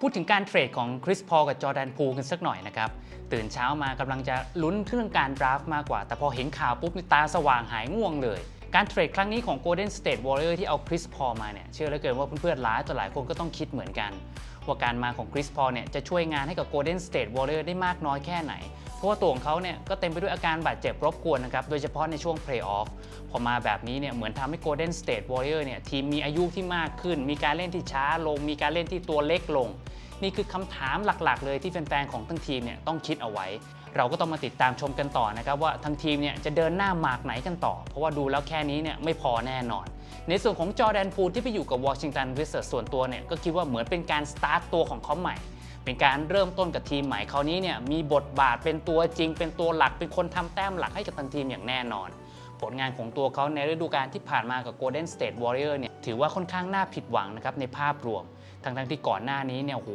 พูดถึงการเทรดของคริสพอลกับจอแดนพูกันสักหน่อยนะครับ ตื่นเช้ามากำลังจะลุ้นเรื่องการดราฟมากกว่า แต่พอเห็นข่าวปุ๊บตาสว่างหายง่วงเลย การเทรดครั้งนี้ของ Golden State Warrior ที่เอาคริสพอลมาเนี่ยเชื่อเหลือเกินว่าเพื่อนๆหลายต่อหลายคนก็ต้องคิดเหมือนกัน ว่าการมาของคริสพอลเนี่ยจะช่วยงานให้กับ Golden State Warrior ได้มากน้อยแค่ไหน เพราะว่าตัวของเขาเนี่ยก็เต็มไปด้วยอาการบาดเจ็บรบกวนนะครับ โดยเฉพาะในช่วงเพลย์ออฟพอมาแบบนี้เนี่ยเหมือนทำให้ Golden State Warrior เนี่ยทีมมีอายุที่มากขึ้น มีการเล่นที่ช้าลง มีการเล่นที่ตัวเล็กลง นี่คือคำถามหลักๆ เลยที่แฟนๆของทั้งทีมเนี่ยต้องคิดเอาไว้ เราก็ต้องมาติดตามชมกันต่อนะครับว่าทั้งทีมเนี่ยจะเดินหน้าหมากไหนกันต่อ เพราะว่าดูแล้วแค่นี้เนี่ยไม่พอแน่นอนในส่วนของจอแดนพูลที่ไปอยู่กับวอชิงตันวิสเซอร์ส่วนตัวเนี่ยก็คิดว่าเหมือนเป็นการสตาร์ตตัวของเขาใหม่ เป็นการเริ่มต้นกับทีมใหม่คราวนี้เนี่ยมีบทบาทเป็นตัวจริง เป็นตัวหลักเป็นคนทำแต้มหลักให้กับทันทีมอย่างแน่นอน ผลงานของตัวเขาในฤดูกาลที่ผ่านมากับ Golden State Warrior เนี่ยถือว่าค่อนข้างน่าผิดหวังนะครับในภาพรวมทั้งๆที่ก่อนหน้านี้เนี่ย